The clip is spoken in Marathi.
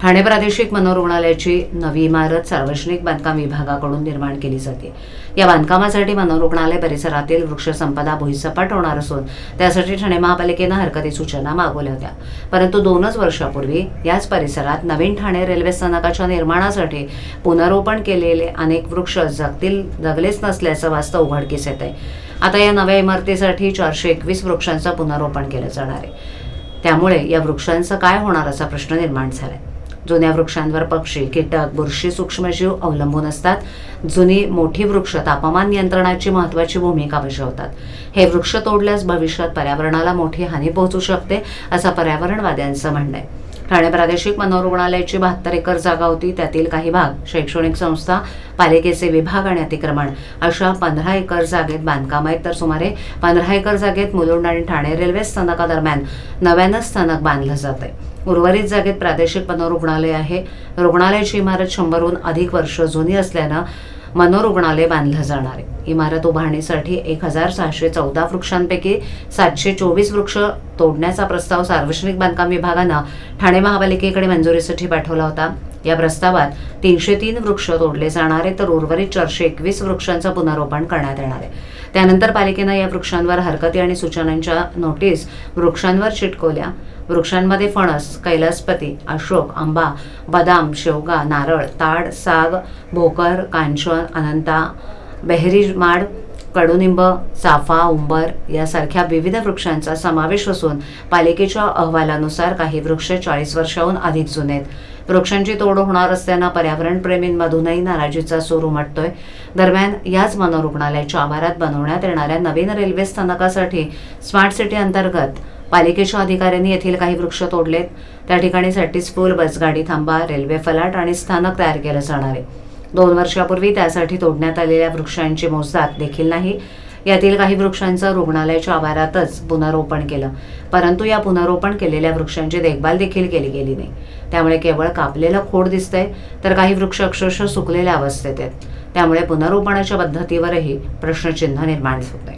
ठाणे प्रादेशिक मनोरुग्णालयाची नवी इमारत सार्वजनिक बांधकाम विभागाकडून निर्माण केली जाते. या बांधकामासाठी मनोरुग्णालय परिसरातील वृक्षसंपदा भुईसपाट होणार असून त्यासाठी ठाणे महापालिकेनं हरकती सूचना मागवल्या होत्या. परंतु दोनच वर्षापूर्वी याच परिसरात नवीन ठाणे रेल्वे स्थानकाच्या निर्माणासाठी पुनरोपण केलेले अनेक वृक्ष जगतील जगलेच नसल्याचं वास्तव उघडकीस येत आहे आता या नव्या इमारतीसाठी चारशे एकवीस वृक्षांचं पुनरोपण केलं जाणार आहे. त्यामुळे या वृक्षांचं काय होणार असा प्रश्न निर्माण झालाय. जुन्या वृक्षांवर पक्षी कीटक बुरशी सूक्ष्मजीव अवलंबून असतात. जुनी मोठी वृक्ष तापमान नियंत्रणाची महत्वाची भूमिका बजावतात. हे वृक्ष तोडल्यास भविष्यात पर्यावरणाला मोठी हानी पोहोचू शकते असं पर्यावरणवाद्यांचं म्हणणं आहे. ठाणे प्रादेशिक मनोरुग्णालयाची बहात्तर एकर जागा होती. त्यातील काही भाग शैक्षणिक संस्था पालिकेचे विभाग आणि अतिक्रमण. अशा पंधरा एकर जागेत बांधकाम आहेत. तर सुमारे पंधरा एकर जागेत मुलुंड आणि ठाणे रेल्वे स्थानकादरम्यान नव्यानं स्थानक बांधलं जात आहे उर्वरित जागेत प्रादेशिक मनोरुग्णालय आहे. रुग्णालयाची इमारत शंभरहून अधिक वर्ष जुनी असल्यानं मनोरुग्णालय बांधलं जाणार आहे. इमारत उभारणीसाठी एक हजार सहाशे चौदा वृक्षांपैकी सातशे चोवीस वृक्ष तोडण्याचा प्रस्ताव सार्वजनिक बांधकाम विभागानं ठाणे महापालिकेकडे मंजुरीसाठी पाठवला होता. या प्रस्तावात तीनशे तीन वृक्ष तोडले जाणार आहे तर उर्वरित चारशे एकवीस वृक्षांचं पुनरोपण करण्यात येणार आहे. त्यानंतर पालिकेनं या वृक्षांवर हरकती आणि सूचनांच्या नोटीस वृक्षांवर चिटकवल्या. वृक्षांमध्ये फणस कैलासपती अशोक आंबा बदाम शेवगा नारळ ताड साग भोकर कांचन अनंता बेहरी माड कडुनिंब चाफा उंबर यासारख्या विविध वृक्षांचा समावेश असून पालिकेच्या अहवालानुसार काही वृक्ष चाळीस वर्षाहून अधिक जुने आहेत वृक्षांची तोड होणार असताना पर्यावरणप्रेमींमधूनही नाराजीचा सूर उमटतोय. दरम्यान याच मनोरुग्णालयाच्या आवारात बनवण्यात येणाऱ्या नवीन रेल्वे स्थानकासाठी स्मार्ट सिटी अंतर्गत पालिकेच्या अधिकाऱ्यांनी येथील काही वृक्ष तोडलेत. त्या ठिकाणी साठी स्कूल बसगाडी थांबा रेल्वे फलाट आणि स्थानक तयार केलं जाणार आहे. दोन वर्षापूर्वी त्यासाठी तोडण्यात आलेल्या वृक्षांची मोजदात देखील नाही. यातील काही वृक्षांचं रुग्णालयाच्या आवारातच पुनरोपण केलं. परंतु या पुनरोपण केलेल्या वृक्षांची देखभाल देखील केली गेली नाही. त्यामुळे केवळ कापलेलं खोड दिसतंय तर काही वृक्ष अक्षरशः सुकलेल्या अवस्थेत आहेत. त्यामुळे पुनरोपणाच्या पद्धतीवरही प्रश्नचिन्ह निर्माण होत आहे.